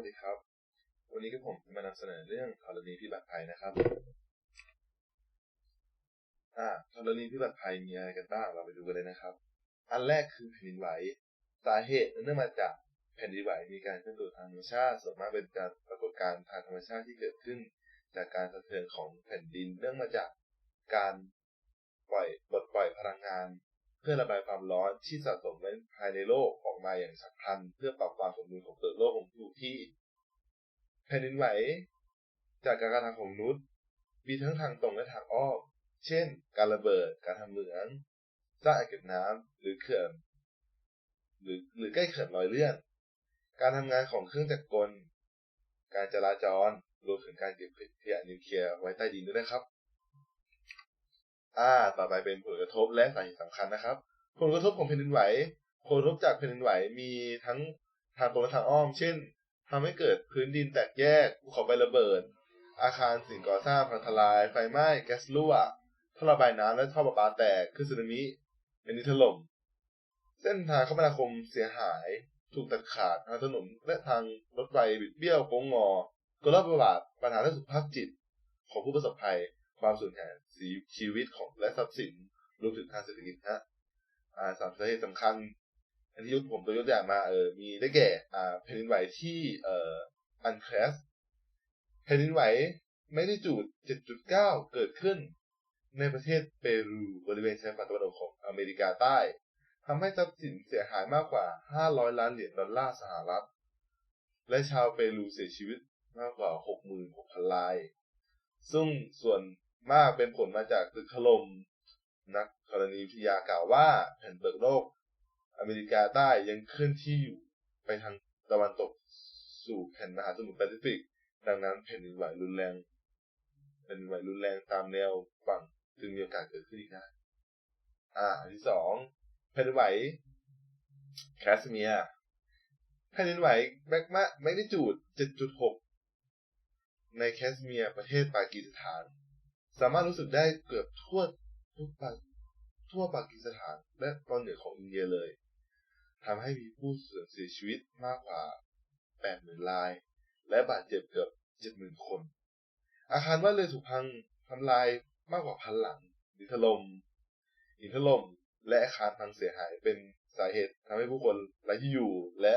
วัสดีครับ วันนี้ก็ผมมานำเสนอเรื่องธรณีพิบัติภัยนะครับ อ่าธรณีพิบัติภัยมีอะไรกันบ้าง เราไปดูกันเลยนะครับ อันแรกคือแผ่นดินไหว สาเหตุเนื่องมาจากแผ่นดินไหวมีการเคลื่อนตัวทางธรรมชาติ ส่วนมากเป็นการปรากฏการณ์ทางธรรมชาติที่เกิดขึ้น จากการสะเทือนของแผ่นดินเนื่องมาจากการปล่อยปลดปล่อยพลังงานเพื่อระบายความร้อนที่สะสมไว้ภายในโลกออกมาอย่างฉับพลัน เพื่อปรับความสมดุลของเปลือกโลกของทุกที่ แผ่นดินไหว จากการกระทำของมนุษย์มีทั้งทางตรงและทางอ้อม เช่น การระเบิด การทำเหมือง สร้างอ่างเก็บน้ำหรือเขื่อน หรือหรือใกล้เขื่อนลอยเลื่อน การทำงานของเครื่องจักรกล การจราจร รวมถึงการเก็บขยะนิวเคลียร์ไว้ใต้ดินด้วยนะครับ อ่า ต่อไปเป็นผลกระทบและสาเหตุสำคัญนะครับ ผลกระทบของแผ่นดินไหว ผลกระทบจากแผ่นดินไหวมีทั้งทางตรงและทางอ้อม เช่น ทำให้เกิดพื้นดินแตกแยกภูเขาไฟระเบิด อาคารสิ่งก่อสร้างพังทลาย ไฟไหม้แก๊สรั่วท่อระบายน้ำและท่อประปาแตกคือสึนามิเป็นดินถล่ม เส้นทางคมนาคมเสียหาย ถูกตัดขาดทางถนนและทางรถไฟบิดเบี้ยวโค้งงอกลประบาดปัญหาด้านสุขภาพจิต ของผู้ประสบภัย ความสูญหายชีวิตของและทรัพย์สินรวมถึงทางเศรษฐกิจฮะอ่าสามสาเหตุสำคัญ อันที่ยกผมตัวยกตัวอย่างมาเออมีได้แก่ อ่าแผ่นดินไหวที่เอ่ออันแครสแผ่นดินไหวไม่ได้จูด 7.9 เกิดขึ้น ในประเทศเปรูบริเวณชายฝั่งตะวันออกของอเมริกาใต้ทำให้ทรัพย์สินเสียหายมากกว่า 500 ล้านเหรียญดอลลาร์สหรัฐ และชาวเปรูเสียชีวิตมากกว่า 66,000ราย ซึ่งส่วนมากเป็นผลมาจากตึกถล่มนักธรณีวิทยากล่าวว่าแผ่นเปลือกโลก อเมริกาใต้ยังเคลื่อนที่อยู่ไปทางตะวันตกสู่แผ่นมหาสมุทรแปซิฟิก ดังนั้นแผ่นดินไหวรุนแรงแผ่นดินไหวรุนแรงตามแนวฝั่งจึงมีโอกาสเกิดขึ้นอีกได้ อ่าอันที่สองแผ่นดินไหวแคสเมียแผ่นดินไหวแมกมาไม่ได้จูด 7.6 ในแคสเมียประเทศปากีสถาน สามารถรู้สึกได้เกือบทั่วทุกปาทั่วปากีสถาน และตอนเหนือของอินเดียเลย ทำให้มีผู้สูญเสียชีวิตมากกว่า 80,000ราย และบาดเจ็บเกือบ 70,000 คน อาคารบ้านเรือนถูกพังทำลายมากกว่าพันหลังดิถล่มหินถล่มและอาคารพังเสียหายเป็นสาเหตุทำให้ผู้คนไร้ที่อยู่ และ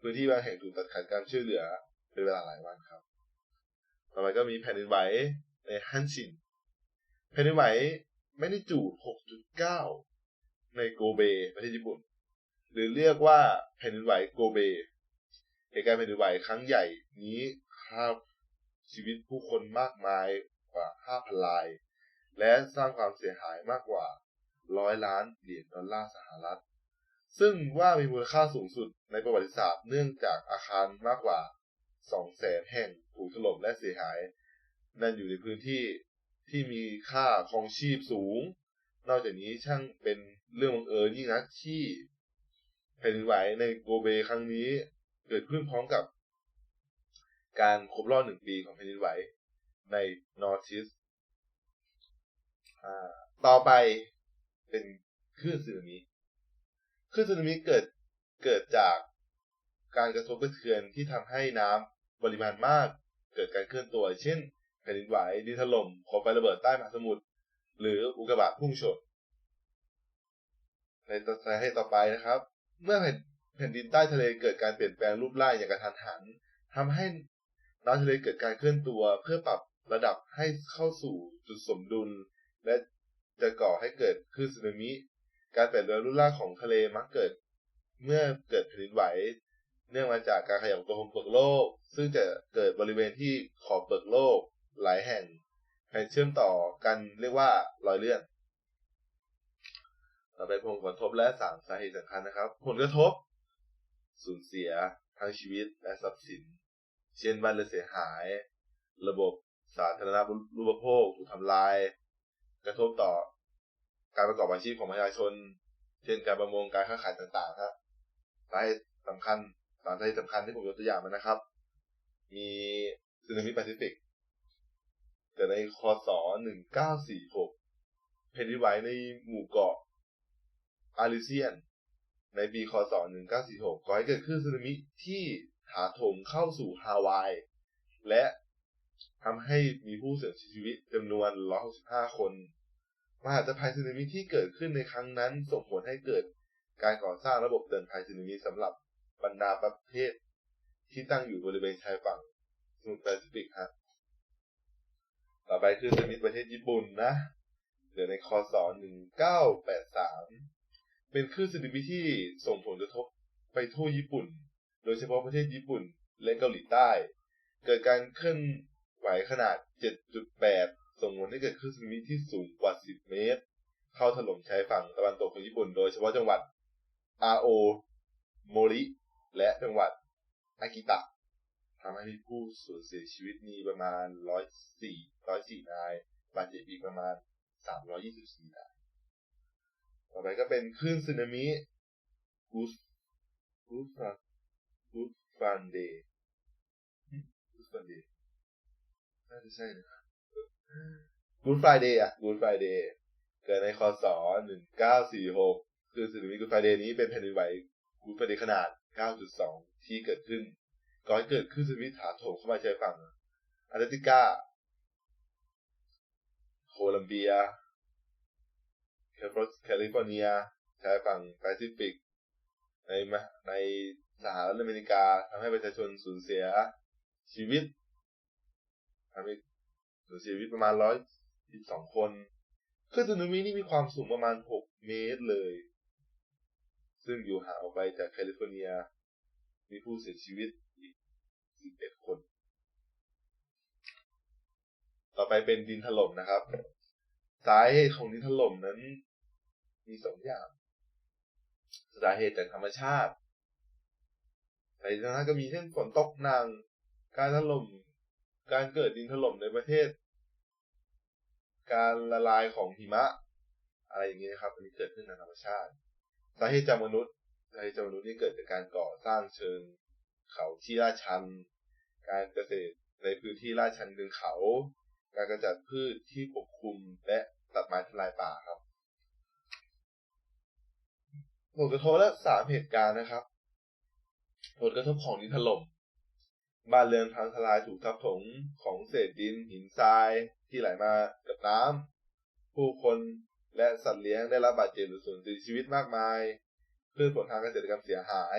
พื้นที่บางแห่งถูกตัดขาดการช่วยเหลือเป็นเวลาหลายวันครับ ต่อไปก็มีแผ่นดินไหวในฮันชินแผ่นดินไหวไม่ได้จูด6.9 ในโกเบประเทศญี่ปุ่น หรือเรียกว่าแผ่นดินไหวโกเบเหตุการณ์แผ่นดินไหวครั้งใหญ่นี้ฆ่าชีวิตผู้คนมากมายกว่า 5,000 ราย และสร้างความเสียหายมากกว่า 100 ล้านเหรียญดอลลาร์สหรัฐ ซึ่งว่ามีมูลค่าสูงสุดในประวัติศาสตร์เนื่องจากอาคารมากกว่า 200,000 แห่งถูกถล่มและเสียหาย นั่นอยู่ในพื้นที่ที่มีค่าครองชีพสูง นอกจากนี้ช่างเป็นเรื่องบังเอิญยิ่งนักที่ แผ่นดินไหวในโกเบครั้งนี้ เกิดขึ้นพร้อมกับ การครบรอบหนึ่งปีของแผ่นดินไหวในนอร์ทิสต่อไปเป็นคลื่นสึนามิคลื่นสึนามิเกิดเกิดจากการกระทบกระเทือนที่ทำให้น้ำปริมาณมาก เกิดการเคลื่อนตัว เช่นแผ่นดินไหวดินถล่มขอไฟระเบิดใต้มหาสมุทรหรืออุกกาบาตพุ่งชนในสาเหตุต่อไปนะครับ เมื่อแผ่นแผ่นดินใต้ทะเลเกิดการเปลี่ยนแปลงรูปร่างอย่างกระทันหันทำให้น้ำทะเลเกิดการเคลื่อนตัวเพื่อปรับระดับให้เข้าสู่จุดสมดุล และจะก่อให้เกิดคลื่นสึนามิ การเปลี่ยนแปลงรูปร่างของทะเลมักเกิด เมื่อเกิดแผ่นดินไหว เนื่องมาจากการขยับตัวของเปลือกโลก ซึ่งจะเกิดบริเวณที่ขอบเปลือกโลกหลายแห่งแผ่นเชื่อมต่อกันเรียกว่ารอยเลื่อน ต่อไปผลกระทบและสามสาเหตุสำคัญนะครับ ผลกระทบ สูญเสียทางชีวิตและทรัพย์สิน เช่นบ้านเรือนเสียหาย ระบบสาธารณรูปโภคถูกทำลาย กระทบต่อการประกอบอาชีพของประชาชน เช่นการประมงการค้าขายต่างๆครับสาเหตุสำคัญสามสาเหตุสำคัญที่ผมยกตัวอย่างมานะครับ มีสึนามิแปซิฟิกแต่ในคศ1946แผ่นดินไหวในหมู่เกาะ อาริเซียน ในปีคศ 1946ก่อให้เกิดคลื่นสึนามิที่ถาโถมเข้าสู่ฮาวาย และทำให้มีผู้เสียชีวิตจำนวน 165 คน มหาภัยสึนามิที่เกิดขึ้นในครั้งนั้นส่งผลให้เกิดการก่อสร้างระบบเตือนภัยสึนามิสำหรับบรรดาประเทศที่ตั้งอยู่บริเวณชายฝั่งสมุทรแปซิฟิกฮะต่อไปคือสึนามิประเทศญี่ปุ่นนะเดี๋ยวในคศ1983 เป็นคลื่นสึนามิที่ส่งผลกระทบไปทั่วญี่ปุ่น โดยเฉพาะประเทศญี่ปุ่นและเกาหลีใต้ เกิดการเคลื่อนไหวขนาด 7.8 ส่งผลให้เกิดคลื่นสึนามิที่สูงกว่า 10 เมตร เข้าถล่มชายฝั่งตะวันตกของญี่ปุ่น โดยเฉพาะจังหวัดอาโอโมริและจังหวัดอากิตะทำให้มีผู้สูญเสียชีวิตมีประมาณ 104 104 นาย บาดเจ็บอีกประมาณ 324 นาย ต่อไปก็เป็นคลื่นสึนามิกูสกูสฟานกูสฟานเดย์กูสฟานเดย์น่าจะใช่นะครับกูดไฟเดย์อะกูดไฟเดย์เกิดในคศ1946คือสึนามิกูดไฟเดย์นี้เป็นแผ่นดินไหวกูดไฟเดย์ขนาด9.2ที่เกิดขึ้น ก่อนเกิดขึ้นสึนามิถาโถมเข้ามาชายฝั่งอาร์เตติกาโคลัมเบีย แคลิฟอร์เนียชายฝั่งแปซิฟิก ในในสหรัฐอเมริกาทำให้ประชาชนสูญเสียชีวิตทำให้สูญเสียชีวิตประมาณร้อยสิบสองคนคลื่นสึนามินี่มีความสูงประมาณหกเมตรเลย ซึ่งอยู่ห่างออกไปจากแคลิฟอร์เนีย มีผู้เสียชีวิตอีกสิบเอ็ดคน ต่อไปเป็นดินถล่มนะครับ สาเหตุของดินถล่มนั้น มีสองอย่างสาเหตุจากธรรมชาติในนั้นก็มีเช่นฝนตกหนักการถล่ม การเกิดดินถล่มในประเทศ การละลายของหิมะ อะไรอย่างนี้นะครับอันนี้เกิดขึ้นในธรรมชาติสาเหตุจากมนุษย์สาเหตุจากมนุษย์นี่เกิดจากการก่อสร้างเชิง เขาที่ลาดชัน การเกษตรในพื้นที่ลาดชันเป็นเขา การกระจัดพืชที่ปกคลุมและตัดไม้ทำลายป่าครับ ผลกระทบและสามเหตุการณ์นะครับ ผลกระทบของดินถล่มบ้านเรือนพังทลายถูกทับถมของเศษดินหินทรายที่ไหลมากับน้ำผู้คนและสัตว์เลี้ยงได้รับบาดเจ็บหรือสูญเสียชีวิตมากมายพืชผลทางเกษตรกรรมเสียหาย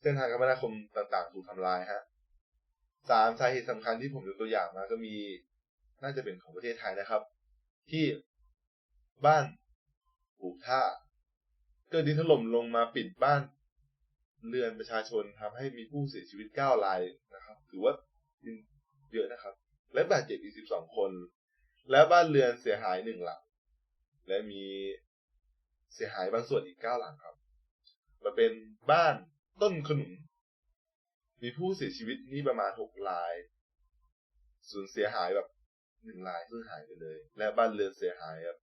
เส้นทางคมนาคมต่างๆ ถูกทำลายฮะสามสาเหตุสำคัญที่ผมยกตัวอย่างมาก็มี น่าจะเป็นของประเทศไทยนะครับ ที่บ้านปูท่า กิดดินถล่มลงมาปิดบ้าน เรือนประชาชนทำให้มีผู้เสียชีวิตเก้ารายนะครับ ถือว่าเยอะนะครับ และบาดเจ็บอีกสิบสองคน และบ้านเรือนเสียหายหนึ่งหลัง และมีเสียหายบางส่วนอีกเก้าหลังครับมาเป็นบ้านต้นขนุน มีผู้เสียชีวิตนี่ประมาณหกราย สูญเสียหายแบบหนึ่งรายซึ่งหายไปเลย และบ้านเรือนเสียหายแบบ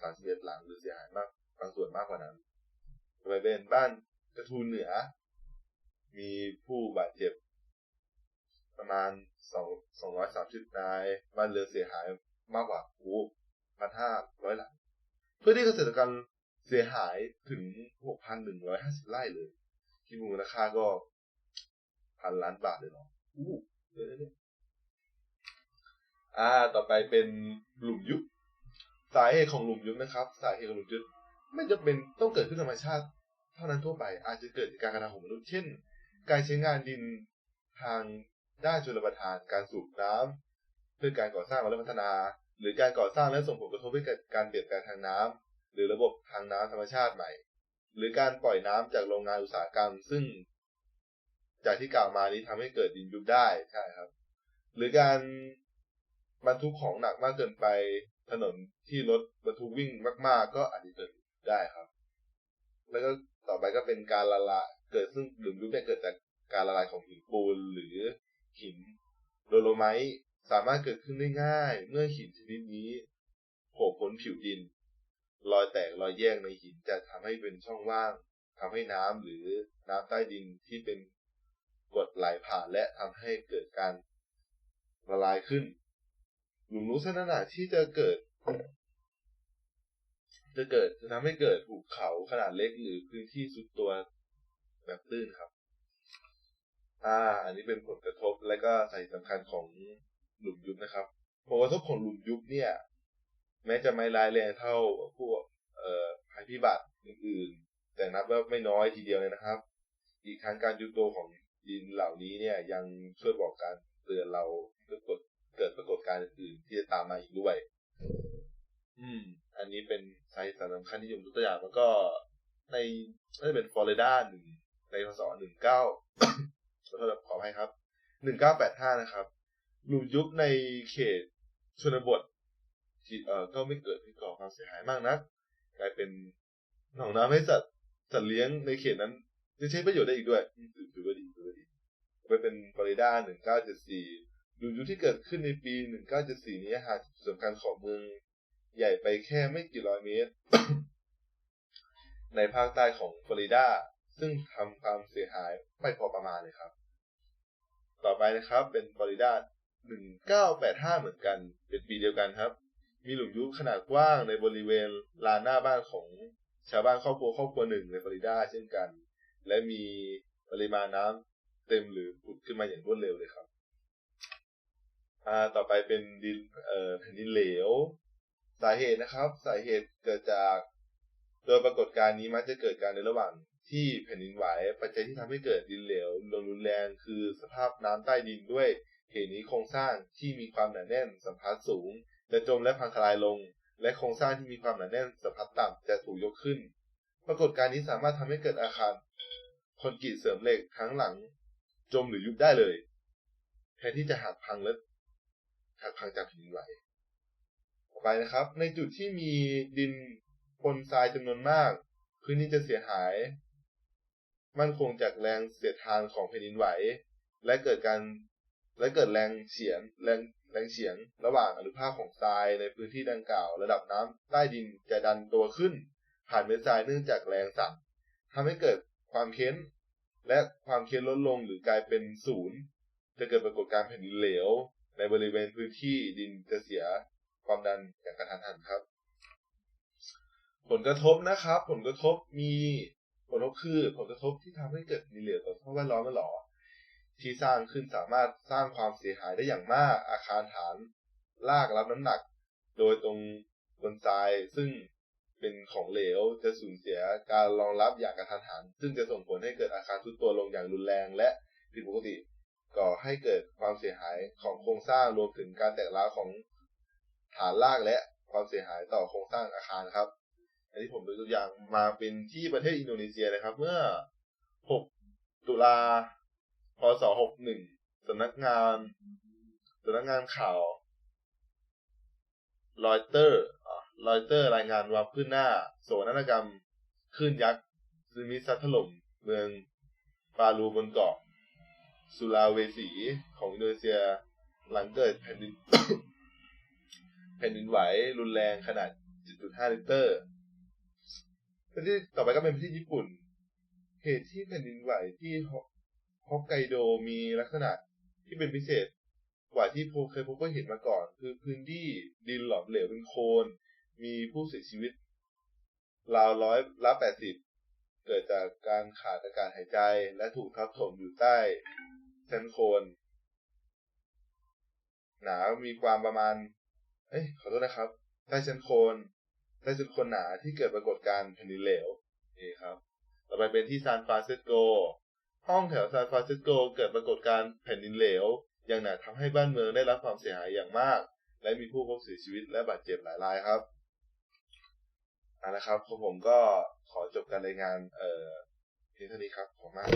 สามสิบเอ็ดหลังหรือเสียหายมากบางส่วนมากกว่านั้น ไปเป็นบ้านกระทูเหนือ มีผู้บาดเจ็บ ประมาณสองสองร้อยสามสิบนายบ้านเรือนเสียหายมากกว่าโอ้พันห้าร้อยหลังเพื่อที่เกษตรกรเสียหายถึงหกพันหนึ่งร้อยห้าสิบไร่เลยคิดมูลค่าก็พันล้านบาทเลยเนาะอู้เยอะเลยอ่า ต่อไปเป็นหลุมยุบ สาเหตุของหลุมยุบนะครับ สาเหตุของหลุมยุบ ไม่จำเป็นต้องเกิดขึ้นธรรมชาติ เท่านั้นทั่วไป อาจจะเกิดจากการกระทำของมนุษย์ เช่น การใช้งานดินทางด้านชลประทาน การสูบน้ำเพื่อการก่อสร้างและพัฒนา หรือการก่อสร้างและส่งผลกระทบให้เกิดการเปลี่ยนแปลงทางน้ำหรือระบบทางน้ำธรรมชาติใหม่ หรือการปล่อยน้ำจากโรงงานอุตสาหกรรม ซึ่ง จากที่กล่าวมานี้ทำให้เกิดดินยุบได้ใช่ครับ หรือการบรรทุกของหนักมากเกินไปถนนที่รถบรรทุกวิ่งมาก ๆ ก็อาจจะเกิด ได้ครับ แล้วก็ต่อไปก็เป็นการละลายเกิดซึ่งหลุมยุบเนี่ยเกิดจากการละลายของหินปูนหรือหินโดโลไมต์สามารถเกิดขึ้นได้ง่าย เมื่อหินชนิดนี้โผล่พ้นผิวดิน รอยแตกรอยแยกในหินจะทำให้เป็นช่องว่างทำให้น้ำหรือน้ำใต้ดินที่เป็นกรดไหลผ่านและทำให้เกิดการละลายขึ้น หลุมรู้ลักษณะที่จะเกิด จะเกิดจะทำให้เกิดภูเขาขนาดเล็กหรือพื้นที่สุดตัวแบบตื้นครับ อ่า อันนี้เป็นผลกระทบและก็สาเหตุสำคัญของหลุมยุบนะครับผลกระทบของหลุมยุบเนี่ย แม้จะไม่ร้ายแรงเท่าพวกเอ่อภัยพิบัติอื่นๆ แต่นับว่าไม่น้อยทีเดียวเลยนะครับ อีกทั้งการยุบตัวของดินเหล่านี้เนี่ย ยังช่วยบอกการเตือนเราเกิดเกิดปรากฏการณ์อื่นๆที่จะตามมาอีกด้วย อืม อันนี้เป็นสาเหตุสำคัญที่ยมยกตัวอย่างมันก็ในน่าจะเป็นฟลอริดาหนึ่งในพศหนึ่งเก้าขอโทษขออภัยครับหนึ่งเก้าแปดห้านะครับหลุมยุบในเขตชนบทที่เอ่อก็ไม่เกิดให้ก่อความเสียหายมากนัก กลายเป็นหนองน้ำให้สัตว์สัตว์เลี้ยงในเขตนั้นจะใช้ประโยชน์ได้อีกด้วยถือว่าดีถือว่าดีไปเป็นฟลอริดาหนึ่งเก้าเจ็ดสี่หลุมยุบที่เกิดขึ้นในปีหนึ่งเก้าเจ็ดสี่นี้หาจุดสำคัญของเมือง ใหญ่ไปแค่ไม่กี่ร้อยเมตร ในภาคใต้ของฟลอริดา ซึ่งทำความเสียหายไม่พอประมาณเลยครับ ต่อไปนะครับเป็นฟลอริดา 1985 เหมือนกัน เป็นปีเดียวกันครับ มีหลุมยุบขนาดกว้างในบริเวณลานหน้าบ้านของชาวบ้านครอบครัวครอบครัวหนึ่งในฟลอริดาเช่นกัน และมีปริมาณน้ำเต็มหรือผุดขึ้นมาอย่างรวดเร็วเลยครับอ่าต่อไปเป็นดินเอ่อแผ่นดินเหลว สาเหตุนะครับ สาเหตุเกิดจากโดยปรากฏการณ์นี้มักจะเกิดการในระหว่างที่แผ่นดินไหว ปัจจัยที่ทำให้เกิดดินเหลวลงรุนแรงคือสภาพน้ำใต้ดินด้วยเหตุนี้โครงสร้างที่มีความหนาแน่นสัมพัทธ์สูง จะจมและพังทลายลง และโครงสร้างที่มีความหนาแน่นสัมพัทธ์ต่ำจะถูกยกขึ้น ปรากฏการณ์นี้สามารถทำให้เกิดอาคารคอนกรีตเสริมเหล็กทั้งหลัง จมหรือยุบได้เลยแทนที่จะหักพังและหักพังจากแผ่นดินไหว ไปนะครับ ในจุดที่มีดินปนทรายจำนวนมาก พื้นที่จะเสียหาย มั่นคงจากแรงเสียดทานของแผ่นดินไหว และเกิดการและเกิดแรงเฉียงแรงแรงเฉียงระหว่างอนุภาคของทรายในพื้นที่ดังกล่าว ระดับน้ำใต้ดินจะดันตัวขึ้น ผ่านเม็ดทรายเนื่องจากแรงสั่นทำให้เกิดความเค้น และความเค้นลดลงหรือกลายเป็นศูนย์จะเกิดปรากฏการณ์แผ่นดินเหลว ในบริเวณพื้นที่ดินจะเสีย ความดันอย่างกระทันหันครับ ผลกระทบนะครับ ผลกระทบมีผลกระทบคือผลกระทบที่ทำให้เกิดดินเหลวต่อสภาพแวดล้อมนั่นหรอที่สร้างขึ้นสามารถสร้างความเสียหายได้อย่างมาก อาคารฐานลากรับน้ำหนัก โดยตรงบนทรายซึ่งเป็นของเหลวจะสูญเสียการรองรับอย่างกระทันหัน ซึ่งจะส่งผลให้เกิดอาคารทุดตัวลงอย่างรุนแรงและผิดปกติ ก่อให้เกิดความเสียหายของโครงสร้างรวมถึงการแตกร้าวของ ฐานรากและความเสียหายต่อโครงสร้างอาคารครับอันนี้ผมยกตัวอย่างมาเป็นที่ประเทศอินโดนีเซียนะครับ เมื่อ 6 ตุลา พศ 61สำนักงานสำนักงานข่าวรอยเตอร์รอยเตอร์รายงานว่าขึ้นหน้า โศกนกรรมคลื่นยักษ์ซึมิซัดถล่มเมืองปาลูบนเกาะสุลาเวสีของอินโดนีเซียหลังเกิดแผ่นดิน แผ่นดินไหวรุนแรงขนาด 7.5 ลิตรประเทศต่อไปก็เป็นประเทศญี่ปุ่น เหตุที่แผ่นดินไหวที่ฮอกไกโดมีลักษณะที่เป็นพิเศษกว่าที่เคยพบก็เห็นมาก่อน คือพื้นที่ดินหลอมเหลวเป็นโคลนมีผู้เสียชีวิตราวร้อยละแปดสิบเกิดจากการขาดอากาศหายใจและถูกทับถมอยู่ใต้ชั้นโคลนหนามีความประมาณ อ้ยขอโทษนะครับใต้ชั้นโคนใต้ชั้นโคนหนาที่เกิดปรากฏการณ์แผ่นดินเหลวนี่ครับ ต่อไปเป็นที่ซานฟรานซิสโก ห้องแถวซานฟรานซิสโกเกิดปรากฏการณ์แผ่นดินเหลว อย่างหนักทำให้บ้านเมืองได้รับความเสียหายอย่างมาก และมีผู้พบเสียชีวิตและบาดเจ็บหลายรายครับเอาละครับผมก็ขอจบการรายงานเอ่อเพียงเท่านี้ครับขอบคุณมาก